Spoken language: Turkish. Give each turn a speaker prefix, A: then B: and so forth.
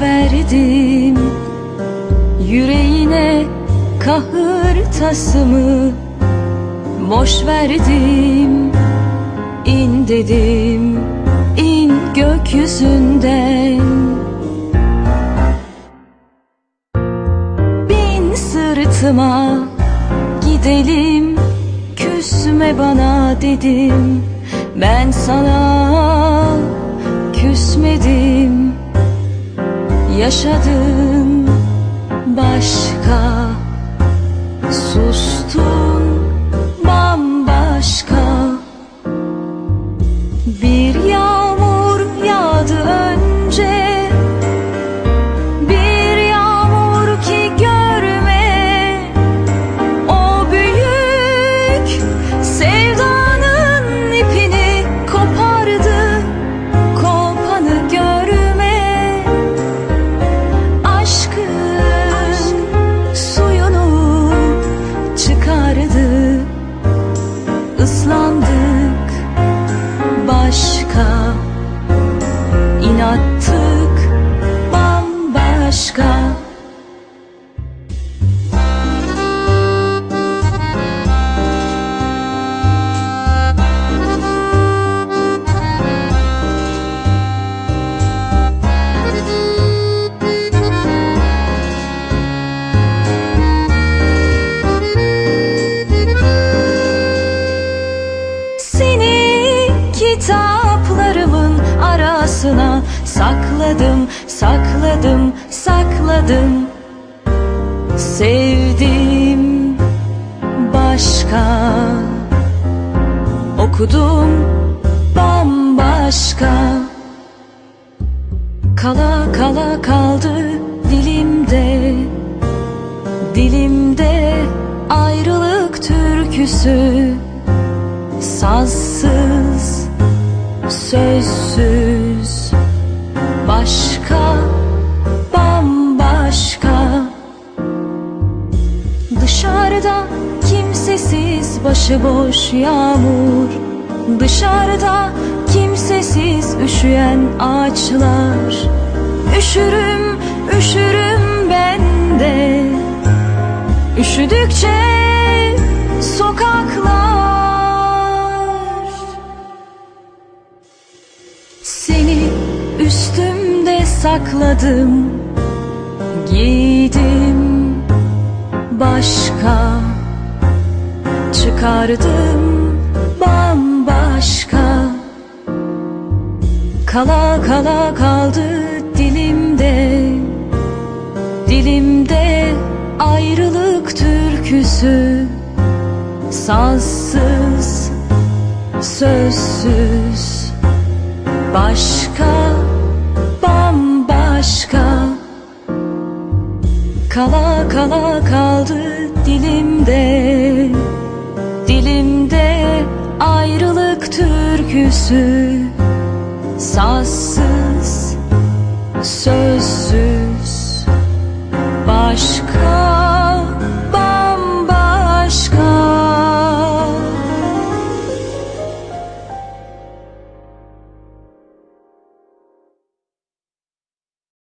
A: verdim. Yüreğine kahır tasımı Boş verdim. İn dedim in gökyüzünden. Bin sırtıma gidelim Küsme bana dedim. Ben sana küsmedim Yaşadın başka. Sustun bambaşka sakladım, sakladım, sakladım. Sevdim başka, okudum bambaşka. Kala kala kaldı dilimde, dilimde ayrılık türküsü. Sazsız, sözsüz, Dışarıda kimsesiz, başıboş yağmur. Dışarıda kimsesiz, üşüyen ağaçlar. Üşürüm, üşürüm ben de. Üşüdükçe sokaklar. Seni üstümde sakladım. Giydim başka Çıkardım bambaşka. Kala kala kaldı dilimde Dilimde ayrılık türküsü Sazsız, sözsüz. Başka, Kala kala kaldı dilimde. Dilimde ayrılık türküsü. Sazsız, sözsüz Başka